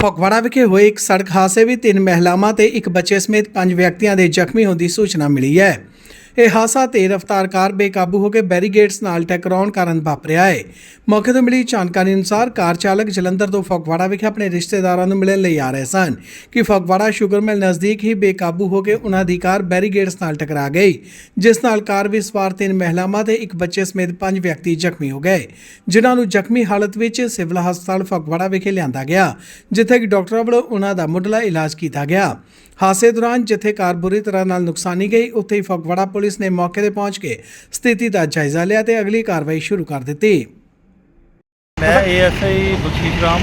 ਫਗਵਾੜਾ ਵਿਖੇ ਹੋਏ ਇੱਕ ਸੜਕ ਹਾਦਸੇ ਵਿੱਚ ਤਿੰਨ ਮਹਿਲਾਵਾਂ ਤੇ ਇੱਕ ਬੱਚੇ ਸਮੇਤ ਪੰਜ ਵਿਅਕਤੀਆਂ ਦੇ ਜ਼ਖਮੀ ਹੋਣ ਦੀ ਸੂਚਨਾ ਮਿਲੀ ਹੈ। ਇਹ ਹਾਦਸਾ ਤੇਜ਼ ਰਫ਼ਤਾਰ ਕਾਰ ਬੇਕਾਬੂ ਹੋ ਕੇ ਬੈਰੀਗੇਡਸ ਨਾਲ ਟਕਰਾਉਣ ਕਾਰਨ ਵਾਪਰਿਆ ਹੈ ਮੌਕੇ ਤੋਂ ਮਿਲੀ ਜਾਣਕਾਰੀ ਅਨੁਸਾਰ ਕਾਰ ਚਾਲਕ ਜਲੰਧਰ ਤੋਂ ਫਗਵਾੜਾ ਵਿਖੇ ਆਪਣੇ ਰਿਸ਼ਤੇਦਾਰਾਂ ਨੂੰ ਮਿਲਣ ਲਈ ਆ ਰਹੇ ਸਨ ਕਿ ਫਗਵਾੜਾ ਸ਼ੂਗਰ ਮਿਲ ਨਜ਼ਦੀਕ ਹੀ ਬੇਕਾਬੂ ਹੋ ਕੇ ਉਹਨਾਂ ਦੀ ਕਾਰ ਬੈਰੀਗੇਡਸ ਨਾਲ ਟਕਰਾ ਗਈ, ਜਿਸ ਨਾਲ ਕਾਰ ਵਿੱਚ ਸਵਾਰ ਤਿੰਨ ਮਹਿਲਾਵਾਂ ਤੇ ਇੱਕ ਬੱਚੇ ਸਮੇਤ ਪੰਜ ਵਿਅਕਤੀ ਜ਼ਖਮੀ ਹੋ ਗਏ, ਜਿਨ੍ਹਾਂ ਨੂੰ ਜ਼ਖਮੀ ਹਾਲਤ ਵਿੱਚ ਸਿਵਲ ਹਸਪਤਾਲ ਫਗਵਾੜਾ ਵਿਖੇ ਲਿਆਂਦਾ ਗਿਆ, ਜਿੱਥੇ ਕਿ ਡਾਕਟਰਾਂ ਵੱਲੋਂ ਉਹਨਾਂ ਦਾ ਮੁੱਢਲਾ ਇਲਾਜ ਕੀਤਾ ਗਿਆ। ਹਾਦਸੇ ਦੌਰਾਨ ਜਿੱਥੇ ਕਾਰ ਬੁਰੀ ਤਰ੍ਹਾਂ ਨਾਲ ਨੁਕਸਾਨੀ ਗਈ, ਉੱਥੇ ਹੀ ਫਗਵਾੜਾ ਪੁਲਿਸ ਨੇ ਮੌਕੇ ਤੇ ਪਹੁੰਚ ਕੇ ਸਥਿਤੀ ਦਾ ਜਾਇਜ਼ਾ ਲਿਆ ਤੇ ਅਗਲੀ ਕਾਰਵਾਈ ਸ਼ੁਰੂ ਕਰ ਦਿੱਤੀ। ਮੈਂ ਏਐਸਆਈ ਬਖਸ਼ੀਸ਼ ਰਾਮ,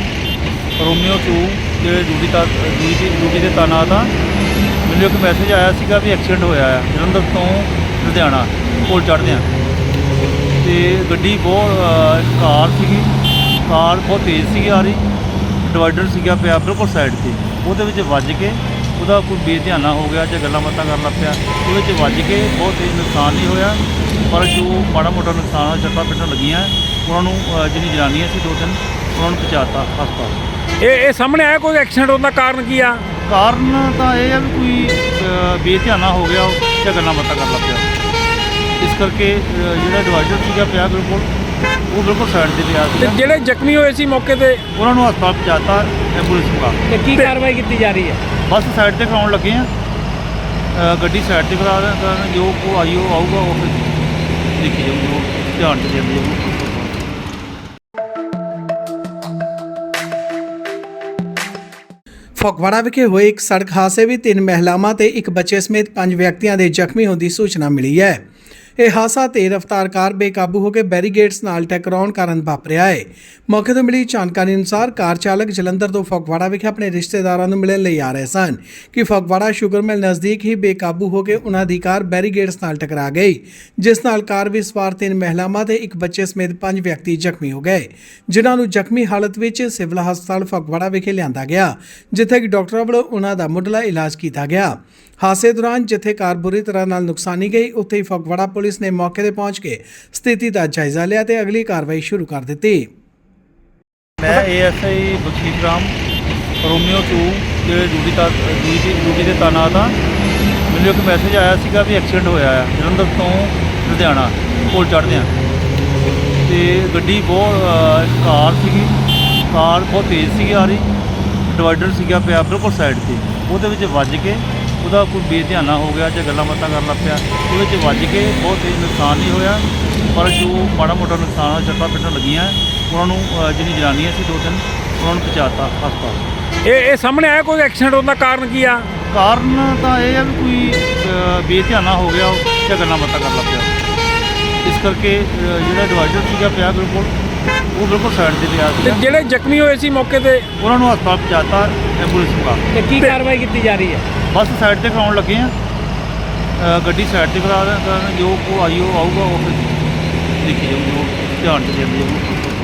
ਰੋਮੀਓ 2 ਦੇ ਡਿਊਟੀ ਤਾਂ ਡਿਊਟੀ ਡਿਊਟੀ ਤੇ ਤਾਇਨਾਤ ਹਾਂ। ਮੈਨੂੰ ਇੱਕ ਮੈਸੇਜ ਆਇਆ ਸੀਗਾ ਵੀ ਐਕਸੀਡੈਂਟ ਹੋਇਆ ਹੈ ਜਲੰਧਰ ਤੋਂ ਲੁਧਿਆਣਾ, ਕੋਲ ਚੜ੍ਹਦੇ ਹਾਂ। ਤੇ ਗੱਡੀ ਬਹੁਤ ਕਾਰ ਸੀਗੀ, ਕਾਰ ਬਹੁਤ ਤੇਜ਼ ਸੀਗੀ ਆ ਰਹੀ ਡਿਵਾਈਡਰ ਸੀਗਾ ਪਿਆ ਬਿਲਕੁਲ ਸਾਈਡ ਤੇ, ਉਹਦੇ ਵਿੱਚ ਵੱਜ ਕੇ ਉਹਦਾ ਕੋਈ ਬੇਧਿਆਨਾ ਹੋ ਗਿਆ ਜਾਂ ਗੱਲਾਂ ਬਾਤਾਂ ਕਰਨ ਲੱਗ ਪਿਆ ਉਹਦੇ ਵਿੱਚ ਵੱਜ ਕੇ ਬਹੁਤ ਤੇਜ਼ ਨੁਕਸਾਨ ਨਹੀਂ ਹੋਇਆ ਪਰ ਜੋ ਮਾੜਾ ਮੋਟਾ ਨੁਕਸਾਨ ਹੋਇਆ ਚੱਟਾ ਪਿੱਟਣ ਲੱਗੀਆਂ ਉਹਨਾਂ ਨੂੰ ਅ, ਜਿਹੜੀ ਜਨਾਨੀਆਂ ਸੀ ਦੋ ਤਿੰਨ ਉਹਨਾਂ ਨੂੰ ਪਹੁੰਚਾਤਾ ਹਸਪਤਾਲ। ਇਹ ਇਹ ਸਾਹਮਣੇ ਆਇਆ ਕੋਈ ਐਕਸੀਡੈਂਟ ਹੋਣ ਦਾ ਕਾਰਨ ਕੀ ਆ? ਕਾਰਨ ਤਾਂ ਇਹ ਹੈ ਵੀ ਕੋਈ ਅ, ਬੇਧਿਆਨਾ ਹੋ ਗਿਆ ਜਾਂ ਗੱਲਾਂ ਬਾਤਾਂ ਕਰਨ ਲੱਗ ਪਿਆ। ਇਸ ਕਰਕੇ ਅ, ਜਿਹੜਾ ਡਿਵਾਈਡਰ ਸੀਗਾ ਪਿਆ ਬਿਲਕੁਲ ਉਹ ਬਿਲਕੁਲ ਸਾਈਡ ਤੇ ਪਿਆ ਤੇ ਸੀਗਾ। ਜਿਹੜੇ ਜ਼ਖਮੀ ਹੋਏ ਸੀ ਮੌਕੇ ਤੇ? ਉਹਨਾਂ ਨੂੰ ਹਸਪਤਾਲ ਪਹੁੰਚਾਤਾ ਐਂਬੂਲੈਂਸ ਮੰਗਾ ਤੇ ਕੀ ਕਾਰਵਾਈ ਕੀਤੀ ਜਾ ਰਹੀ ਹੈ? ਬਸ ਸਾਈਡ ਤੇ ਕਰਾਉਣ ਲੱਗੇ ਆ। ਅ, ਗੱਡੀ ਸਾਈਡ ਤੇ ਕਰਾ ਰਹੇ ਕਰਨ ਜੋ ਕੋ ਆਈਓ ਆਊਗਾ ਉਹ ਫਿਰ ਦੇਖੀ ਜਾਊਗੀ ਉਹ ਧਿਆਨ ਚ ਦੇਣੀ ਜਾਊਗੀ। ਫਗਵਾੜਾ ਵਿਖੇ ਹੋਏ ਇੱਕ ਸੜਕ ਹਾਦਸੇ ਵਿੱਚ ਤਿੰਨ ਮਹਿਲਾਵਾਂ ਤੇ ਇੱਕ ਬੱਚੇ ਸਮੇਤ ਪੰਜ ਵਿਅਕਤੀਆਂ ਦੇ ਜ਼ਖਮੀ ਹੋਣ ਦੀ ਸੂਚਨਾ ਮਿਲੀ ਹੈ। ਇਹ ਹਾਦਸਾ ਤੇਜ਼ ਰਫ਼ਤਾਰ ਕਾਰ ਬੇਕਾਬੂ ਹੋ ਕੇ ਬੈਰੀਗੇਡਸ ਨਾਲ ਟਕਰਾਉਣ ਕਾਰਨ ਵਾਪਰਿਆ ਹੈ ਮੌਕੇ ਤੋਂ ਮਿਲੀ ਜਾਣਕਾਰੀ ਅਨੁਸਾਰ ਕਾਰ ਚਾਲਕ ਜਲੰਧਰ ਤੋਂ ਫਗਵਾੜਾ ਵਿਖੇ ਆਪਣੇ ਰਿਸ਼ਤੇਦਾਰਾਂ ਨੂੰ ਮਿਲਣ ਲਈ ਆ ਰਹੇ ਸਨ। ਕਿ ਫਗਵਾੜਾ ਸ਼ੂਗਰ ਮਿਲ ਨਜ਼ਦੀਕ ਹੀ ਬੇਕਾਬੂ ਹੋ ਕੇ ਉਹਨਾਂ ਦੀ ਕਾਰ ਬੈਰੀਗੇਡਸ ਨਾਲ ਟਕਰਾ ਗਈ, ਜਿਸ ਨਾਲ ਕਾਰ ਵਿੱਚ ਸਵਾਰ ਤਿੰਨ ਮਹਿਲਾਵਾਂ ਤੇ ਇੱਕ ਬੱਚੇ ਸਮੇਤ ਪੰਜ ਵਿਅਕਤੀ ਜ਼ਖਮੀ ਹੋ ਗਏ, ਜਿਨ੍ਹਾਂ ਨੂੰ ਜ਼ਖਮੀ ਹਾਲਤ ਵਿੱਚ ਸਿਵਲ ਹਸਪਤਾਲ ਫਗਵਾੜਾ ਵਿਖੇ ਲਿਆਂਦਾ ਗਿਆ, ਜਿੱਥੇ ਕਿ ਡਾਕਟਰਾਂ ਵੱਲੋਂ ਉਹਨਾਂ ਦਾ ਮੁੱਢਲਾ ਇਲਾਜ ਕੀਤਾ ਗਿਆ। ਹਾਦਸੇ ਦੌਰਾਨ ਜਿੱਥੇ ਕਾਰ ਬੁਰੀ ਤਰ੍ਹਾਂ ਨਾਲ ਨੁਕਸਾਨੀ ਗਈ, ਉੱਥੇ ਹੀ ਫਗਵਾੜਾ ਪੁਲਿਸ ਪੁਲਿਸ ਨੇ ਮੌਕੇ ਤੇ ਪਹੁੰਚ ਕੇ ਸਥਿਤੀ ਦਾ ਜਾਇਜ਼ਾ ਲਿਆ ਤੇ ਅਗਲੀ ਕਾਰਵਾਈ ਸ਼ੁਰੂ ਕਰ ਦਿੱਤੀ। ਮੈਂ ਏਐਸਆਈ ਬਖਸ਼ੀਸ਼ ਰਾਮ, ਰੋਮੀਓ 2 ਦੇ ਡਿਊਟੀ ਤਾਂ ਡਿਊਟੀ ਡਿਊਟੀ ਤੇ ਤਾਇਨਾਤ ਹਾਂ। ਮੈਨੂੰ ਇੱਕ ਮੈਸੇਜ ਆਇਆ ਸੀਗਾ ਵੀ ਐਕਸੀਡੈਂਟ ਹੋਇਆ ਆ, ਜਲੰਧਰ ਤੋਂ ਲੁਧਿਆਣਾ, ਕੋਲ ਚੜ੍ਹਦੇ ਹਾਂ। ਤੇ ਗੱਡੀ ਬਹੁਤ ਕਾਰ ਸੀਗੀ। ਕਾਰ ਬਹੁਤ ਤੇਜ਼ ਸੀ ਆ ਰਹੀ। ਡਿਵਾਈਡਰ ਸੀਗਾ ਪਿਆ ਬਿਲਕੁਲ ਸਾਈਡ ਤੇ। ਉਹਦੇ ਵਿੱਚ ਵੱਜ ਕੇ ਉਹਦਾ ਕੋਈ ਬੇਧਿਆਨਾ ਹੋ ਗਿਆ ਜਾਂ ਗੱਲਾਂ ਬਾਤਾਂ ਕਰਨ ਲੱਗ ਪਿਆ ਉਹਦੇ ਵਿੱਚ ਵੱਜ ਕੇ ਬਹੁਤ ਤੇਜ਼ ਨੁਕਸਾਨ ਨਹੀਂ ਹੋਇਆ ਪਰ ਜੋ ਮਾੜਾ ਮੋਟਾ ਨੁਕਸਾਨ ਹੋਇਆ ਚੱਟਾ ਪਿੱਟਣ ਲੱਗੀਆਂ ਉਹਨਾਂ ਨੂੰ ਅ, ਜਿਹੜੀ ਜਨਾਨੀਆਂ ਸੀ ਦੋ ਤਿੰਨ ਉਹਨਾਂ ਨੂੰ ਪਹੁੰਚਾਤਾ ਹਸਪਤਾਲ। ਇਹ ਇਹ ਸਾਹਮਣੇ ਆਇਆ ਕੋਈ ਐਕਸੀਡੈਂਟ ਹੋਣ ਦਾ ਕਾਰਨ ਕੀ ਆ? ਕਾਰਨ ਤਾਂ ਇਹ ਹੈ ਵੀ ਕੋਈ ਅ, ਬੇਧਿਆਨਾ ਹੋ ਗਿਆ ਜਾਂ ਗੱਲਾਂ ਬਾਤਾਂ ਕਰਨ ਲੱਗ ਪਿਆ। ਇਸ ਕਰਕੇ ਅ, ਜਿਹੜਾ ਡਿਵਾਈਡਰ ਸੀਗਾ ਪਿਆ ਬਿਲਕੁਲ ਉਹ ਬਿਲਕੁਲ ਸਾਈਡ ਤੇ ਪਿਆ ਤੇ ਸੀਗਾ। ਜਿਹੜੇ ਜ਼ਖਮੀ ਹੋਏ ਸੀ ਮੌਕੇ ਤੇ? ਉਹਨਾਂ ਨੂੰ ਹਸਪਤਾਲ ਪਹੁੰਚਾਤਾ ਐਂਬੂਲੈਂਸ ਮੰਗਾ ਤੇ ਕੀ ਕਾਰਵਾਈ ਕੀਤੀ ਜਾ ਰਹੀ ਹੈ? ਬਸ ਸਾਈਡ ਤੇ ਕਰਾਉਣ ਲੱਗੇ ਆ ਅ, ਗੱਡੀ ਸਾਈਡ ਤੇ ਕਰਾ ਕਰਨ ਜੋ ਕੋ ਆਈਓ ਆਊਗਾ ਉਹ ਫਿਰ ਦੇਖੀ ਜਾਊਗੀ ਉਹ ਧਿਆਨ ਚ ਦੇਣੀ ਜਾਊਗੀ